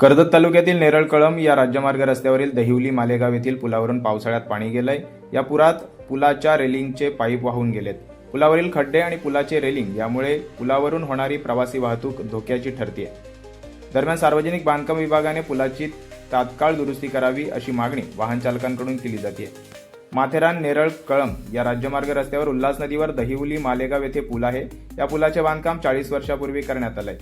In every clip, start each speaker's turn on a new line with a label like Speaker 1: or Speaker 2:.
Speaker 1: कर्जत तालुक्यातील नेरळ कळम या राज्यमार्ग रस्त्यावरील दहिवली मालेगाव येथील पुलावरून पावसाळ्यात पाणी गेलंय. या पुरात पुलाच्या रेलिंगचे पाईप वाहून गेलेत. पुलावरील खड्डे आणि पुलाचे रेलिंग यामुळे पुलावरून होणारी प्रवासी वाहतूक धोक्याची ठरते दरम्यान सार्वजनिक बांधकाम विभागाने पुलाची तात्काळ दुरुस्ती करावी अशी मागणी वाहन चालकांकडून केली जाते माथेरान नेरळ कळम या राज्यमार्ग रस्त्यावर उल्हास नदीवर दहिवली मालेगाव येथे पूल आहे. या पुलाचे बांधकाम चाळीस वर्षापूर्वी करण्यात आलंय.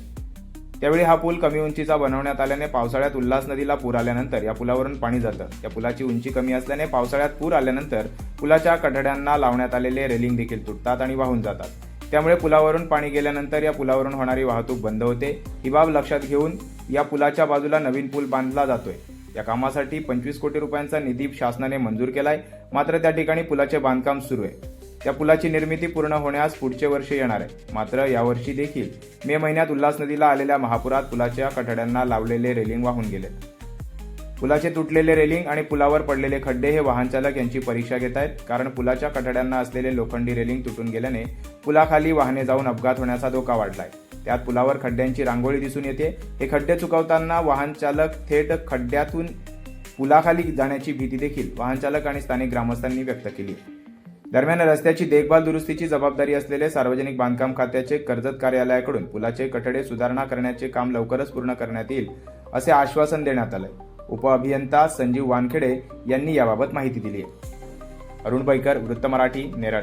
Speaker 1: त्यावेळी हा पूल कमी उंचीचा बनवण्यात आल्याने पावसाळ्यात उल्हास नदीला पूर आल्यानंतर या पुलावरून पाणी जातं. या पुलाची उंची कमी असल्याने पावसाळ्यात पूर आल्यानंतर पुलाच्या कठड्यांना लावण्यात आलेले रेलिंग देखील तुटतात आणि वाहून जातात. त्यामुळे पुलावरून पाणी गेल्यानंतर या पुलावरून होणारी वाहतूक बंद होते. ही बाब लक्षात घेऊन या पुलाच्या बाजूला नवीन पूल बांधला जातोय. या कामासाठी पंचवीस कोटी रुपयांचा निधी शासनाने मंजूर केलाय. मात्र त्या ठिकाणी पुलाचे बांधकाम सुरू आहे. त्या पुलाची निर्मिती पूर्ण होण्यास पुढचे वर्ष येणार आहे. मात्र यावर्षी देखील मे महिन्यात उल्हास नदीला आलेल्या महापुरात पुलाच्या कठड्यांना लावलेले रेलिंग वाहून गेले. पुलाचे तुटलेले रेलिंग आणि पुलावर पडलेले खड्डे हे वाहन चालक यांची परीक्षा घेत आहेत. कारण पुलाच्या कठड्यांना असलेले लोखंडी रेलिंग तुटून गेल्याने पुलाखाली वाहने जाऊन अपघात होण्याचा धोका वाढलाय. त्यात पुलावर खड्ड्यांची रांगोळी दिसून येते. हे खड्डे चुकवताना वाहन चालक थेट खड्ड्यातून पुलाखाली जाण्याची भीती देखील वाहन चालक आणि स्थानिक ग्रामस्थांनी व्यक्त केली दरम्यान रस्त्याची देखभाल दुरुस्तीची जबाबदारी असलेले सार्वजनिक बांधकाम खात्याचे कर्जत कार्यालयाकडून पुलाचे कठडे सुधारणा करण्याचे काम लवकरच पूर्ण करण्यात येईल असे आश्वासन देण्यात आलंय. उपअभियंता संजीव वानखेडे यांनी याबाबत माहिती दिली आहे. अरुण बैकर वृत्त मराठी नेरळ.